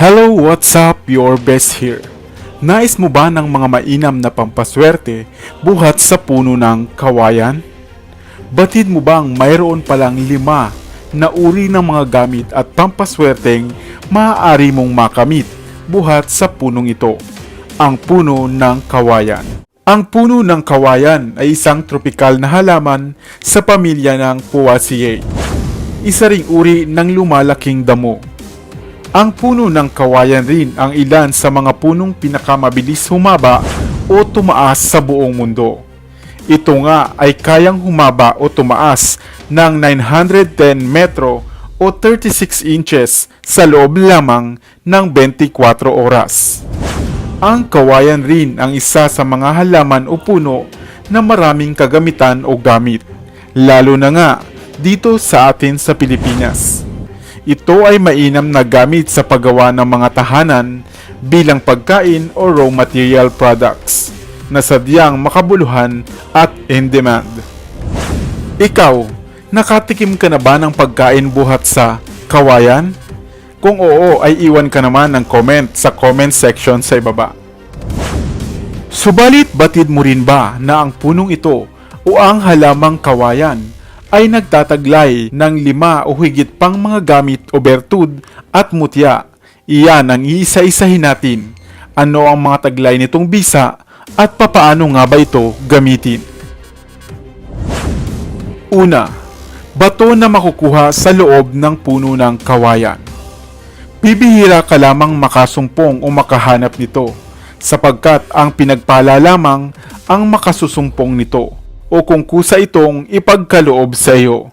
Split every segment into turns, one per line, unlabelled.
Hello, what's up? Your best here. Nais mo ba ng mga mainam na pampaswerte buhat sa puno ng kawayan? Batid mo bang mayroon palang lima na uri ng mga gamit at pampaswerteng maaari mong makamit buhat sa punong ito? Ang puno ng kawayan. Ang puno ng kawayan ay isang tropikal na halaman sa pamilya ng Poaceae. Isa ring uri ng lumalaking damo ang puno ng kawayan rin ang ilan sa mga punong pinakamabilis humaba o tumaas sa buong mundo. Ito nga ay kayang humaba o tumaas ng 910 metro o 36 inches sa loob lamang ng 24 oras. Ang kawayan rin ang isa sa mga halaman o puno na maraming kagamitan o gamit, lalo na nga dito sa atin sa Pilipinas. Ito ay mainam na gamit sa paggawa ng mga tahanan bilang pagkain o raw material products na sadyang makabuluhan at in demand. Ikaw, nakatikim ka na ba ng pagkain buhat sa kawayan? Kung oo ay iwan ka naman ng comment sa comment section sa ibaba. Subalit batid mo rin ba na ang punong ito o ang halamang kawayan ay nagtataglay ng lima o higit pang mga gamit o bertud at mutya. Iyan ang iisa-isahin natin. Ano ang mga taglay nitong bisa at papaano nga ba ito gamitin? Una, bato na makukuha sa loob ng puno ng kawayan. Bibihira ka lamang makasumpong o makahanap nito sapagkat ang pinagpala lamang ang makasusumpong nito o kung kusa itong ipagkaloob sa iyo.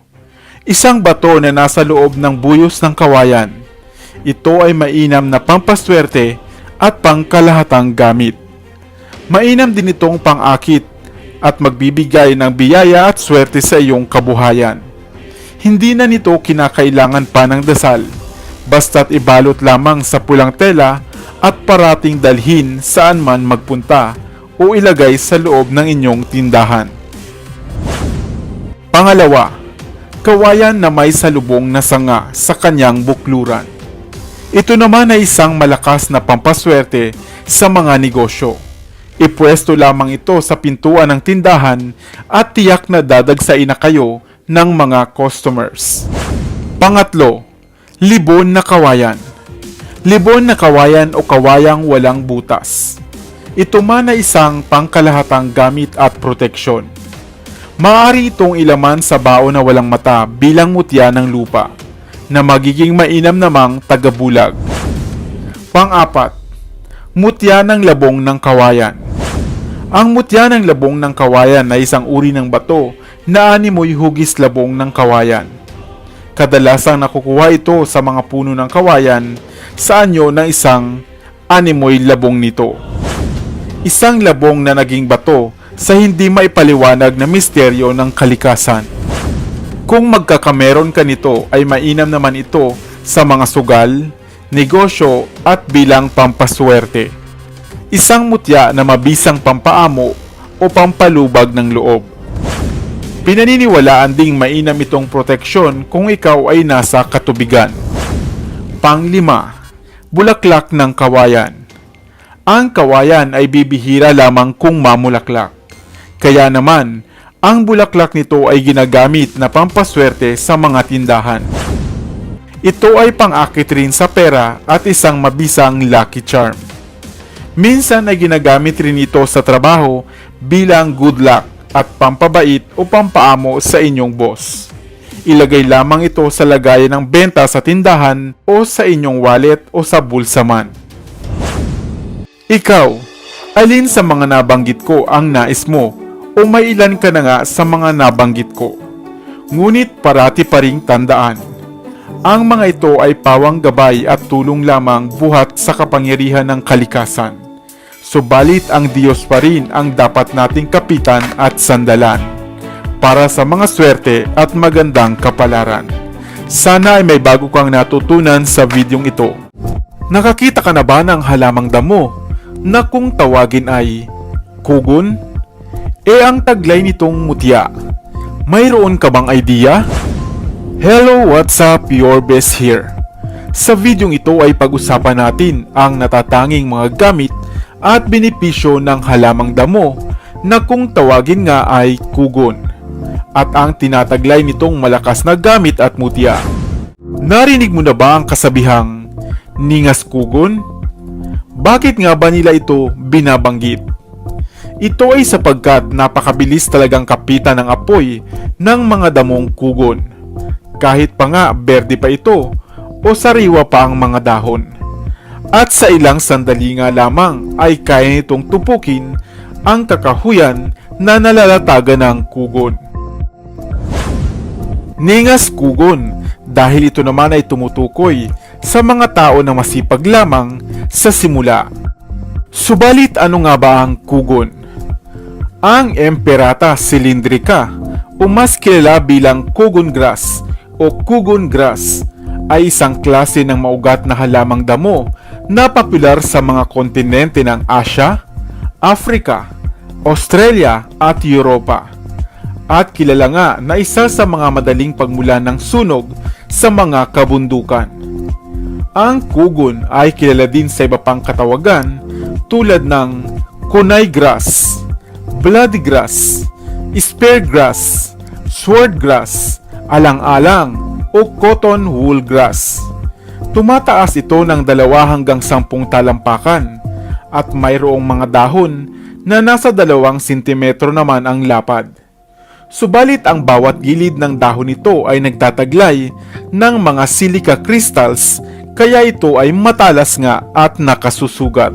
Isang bato na nasa loob ng buyos ng kawayan. Ito ay mainam na pampaswerte at pangkalahatang gamit. Mainam din itong pangakit at magbibigay ng biyaya at swerte sa iyong kabuhayan. Hindi na nito kinakailangan pa ng dasal, basta't ibalot lamang sa pulang tela at parating dalhin saan man magpunta o ilagay sa loob ng inyong tindahan. Pangalawa, kawayan na may salubong na sanga sa kanyang bukluran. Ito naman ay isang malakas na pampaswerte sa mga negosyo. Ipwesto lamang ito sa pintuan ng tindahan at tiyak na dadagsain na kayo ng mga customers. Pangatlo, libon na kawayan. Libon na kawayan o kawayang walang butas. Ito man ay isang pangkalahatang gamit at proteksyon. Maaari itong ilaman sa bao na walang mata bilang mutya ng lupa na magiging mainam namang tagabulag. Pang-apat, mutya ng labong ng kawayan. Ang mutya ng labong ng kawayan ay isang uri ng bato na animoy hugis labong ng kawayan. Kadalasang nakukuha ito sa mga puno ng kawayan sa anyo ng isang animoy labong nito. Isang labong na naging bato sa hindi maipaliwanag na misteryo ng kalikasan. Kung magkakameron ka nito ay mainam naman ito sa mga sugal, negosyo at bilang pampaswerte. Isang mutya na mabisang pampaamo o pampalubag ng loob. Pinaniniwalaan ding mainam itong proteksyon kung ikaw ay nasa katubigan. Panglima, bulaklak ng kawayan. Ang kawayan ay bibihira lamang kung mamulaklak. Kaya naman, ang bulaklak nito ay ginagamit na pampaswerte sa mga tindahan. Ito ay pang-akit rin sa pera at isang mabisang lucky charm. Minsan ay ginagamit rin ito sa trabaho bilang good luck at pampabait o pampaamo sa inyong boss. Ilagay lamang ito sa lagayan ng benta sa tindahan o sa inyong wallet o sa bulsa man. Ikaw, alin sa mga nabanggit ko ang nais mo o may ilan ka na nga sa mga nabanggit ko? Ngunit parati pa ring tandaan, ang mga ito ay pawang gabay at tulong lamang buhat sa kapangyarihan ng kalikasan. Subalit ang Diyos pa rin ang dapat nating kapitan at sandalan para sa mga swerte at magandang kapalaran. Sana ay may bago kang natutunan sa videong ito. Nakakita ka na ba ng halamang damo na kung tawagin ay kugon? E ang taglay nitong mutya. Mayroon ka bang idea? Hello, what's up? Your best here. Sa videong ito ay pag-usapan natin ang natatanging mga gamit at benepisyo ng halamang damo na kung tawagin nga ay kugon at ang tinataglay nitong malakas na gamit at mutya. Narinig mo na ba ang kasabihang ningas kugon? Bakit nga ba nila ito binabanggit? Ito ay sapagkat napakabilis talagang kapitan ng apoy ng mga damong kugon. Kahit pa nga berde pa ito o sariwa pa ang mga dahon. At sa ilang sandali nga lamang ay kaya nitong tupukin ang kakahuyan na nalalatagan ng kugon. Ningas kugon dahil ito naman ay tumutukoy sa mga tao na masipag lamang sa simula. Subalit ano nga ba ang kugon? Ang Emperata cylindrica o mas kilala bilang kugon grass o kugon grass ay isang klase ng maugat na halamang damo na popular sa mga kontinente ng Asia, Africa, Australia at Europa. At kilala nga na isa sa mga madaling pagmula ng sunog sa mga kabundukan. Ang kugon ay kilala din sa iba pang katawagan tulad ng kunay grass, bloody grass, spear grass, sword grass, alang-alang o cotton wool grass. Tumataas ito ng dalawa hanggang sampung talampakan at mayroong mga dahon na nasa dalawang sentimetro naman ang lapad. Subalit ang bawat gilid ng dahon nito ay nagtataglay ng mga silica crystals kaya ito ay matalas nga at nakasusugat.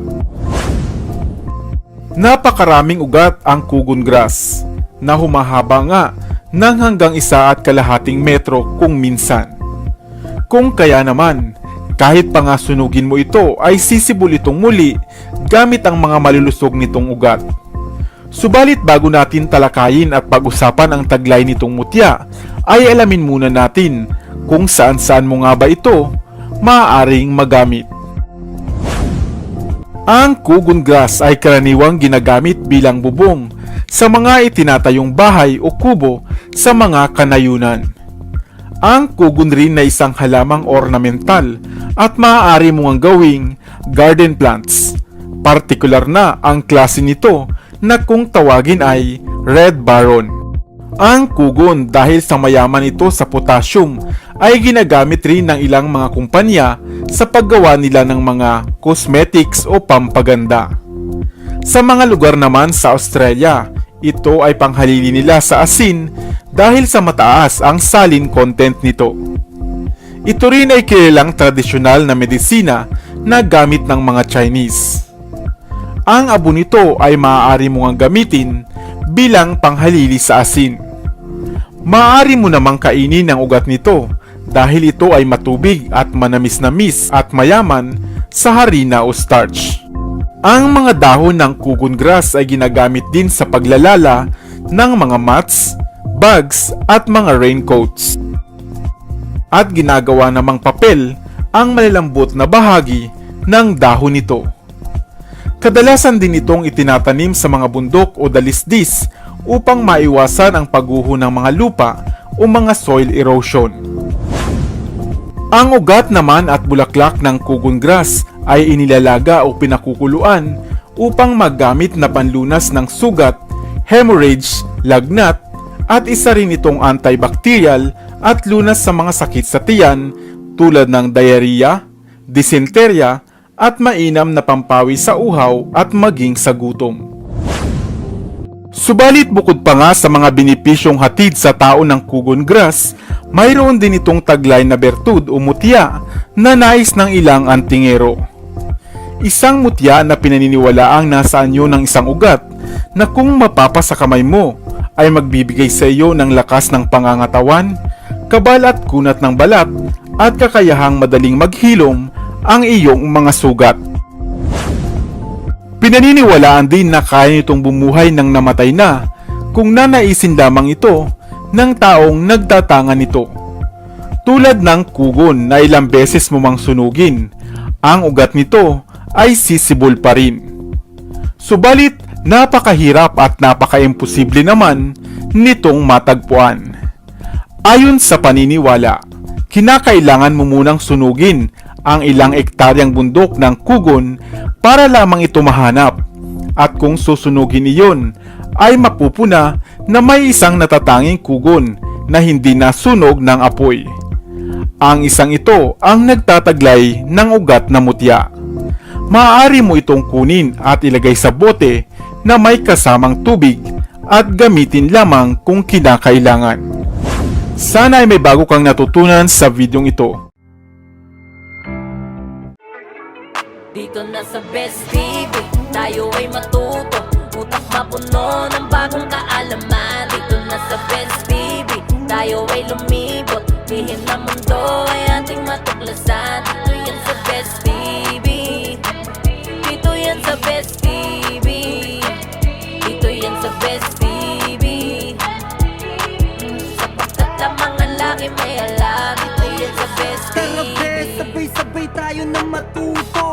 Napakaraming ugat ang kugon grass na humahaba nga ng hanggang isa at kalahating metro kung minsan. Kung kaya naman, kahit pa nga sunugin mo ito ay sisibol itong muli gamit ang mga malulusog nitong ugat. Subalit bago natin talakayin at pag-usapan ang taglay nitong mutya, ay alamin muna natin kung saan saan mo nga ba ito maaaring magamit. Ang kugon grass ay karaniwang ginagamit bilang bubong sa mga itinatayong bahay o kubo sa mga kanayunan. Ang kugon rin na isang halamang ornamental at maaari mong gawing garden plants. Partikular na ang klase nito na kung tawagin ay Red Baron. Ang kugon dahil sa mayaman ito sa potassium ay ginagamit rin ng ilang mga kumpanya sa paggawa nila ng mga cosmetics o pampaganda. Sa mga lugar naman sa Australia, ito ay panghalili nila sa asin dahil sa mataas ang saline content nito. Ito rin ay kilalang tradisyonal na medisina na gamit ng mga Chinese. Ang abo nito ay maaari mong gamitin bilang panghalili sa asin. Maaari mo namang kainin ang ugat nito dahil ito ay matubig at manamis-namis at mayaman sa harina o starch. Ang mga dahon ng kugon grass ay ginagamit din sa paglalala ng mga mats, bags at mga raincoats. At ginagawa namang papel ang malalambot na bahagi ng dahon nito. Kadalasan din itong itinatanim sa mga bundok o dalisdis upang maiwasan ang pagguho ng mga lupa o mga soil erosion. Ang ugat naman at bulaklak ng kugon grass ay inilalaga o pinakukuluan upang magamit na panlunas ng sugat, hemorrhage, lagnat, at isa rin itong antibacterial at lunas sa mga sakit sa tiyan tulad ng diarrhea, dysenteria, at mainam na pampawi sa uhaw at maging sa gutom. Subalit bukod pa nga sa mga benepisyong hatid sa tao ng kugon grass, mayroon din itong taglay na bertud o mutya na nais ng ilang antingero. Isang mutya na pinaniniwalaang nasa anyo ng isang ugat na kung mapapa sa kamay mo ay magbibigay sa iyo ng lakas ng pangangatawan, kabal at kunat ng balat at kakayahang madaling maghilom ang iyong mga sugat. Pinaniniwalaan din na kaya nitong bumuhay ng namatay na kung nanaisin lamang ito ng taong nagtatangan nito. Tulad ng kugon na ilang beses mo mang sunugin, ang ugat nito ay sisibol pa rin. Subalit, napakahirap at napaka-imposible naman nitong matagpuan. Ayon sa paniniwala, kinakailangan mo munang sunugin ang ilang ektaryang bundok ng kugon para lamang ito mahanap. At kung susunugin iyon, ay mapupuna na may isang natatanging kugon na hindi nasunog ng apoy. Ang isang ito ang nagtataglay ng ugat na mutya. Maaari mo itong kunin at ilagay sa bote na may kasamang tubig at gamitin lamang kung kinakailangan. Sana ay may bago kang natutunan sa videong ito.
Dito na sa Best TV, tayo ay matuto. Utak mapuno ng bagong kaalaman. Dito na sa Best TV, tayo ay lumibot. Lihim na mundo ay ating matuklasan. Dito yan sa Best TV Dito yan sa Best TV Dito yan sa Best TV Sapagkat ang laki may alam. Dito yan sa Best
Tara
TV
be, sabay-sabay tayo na matuto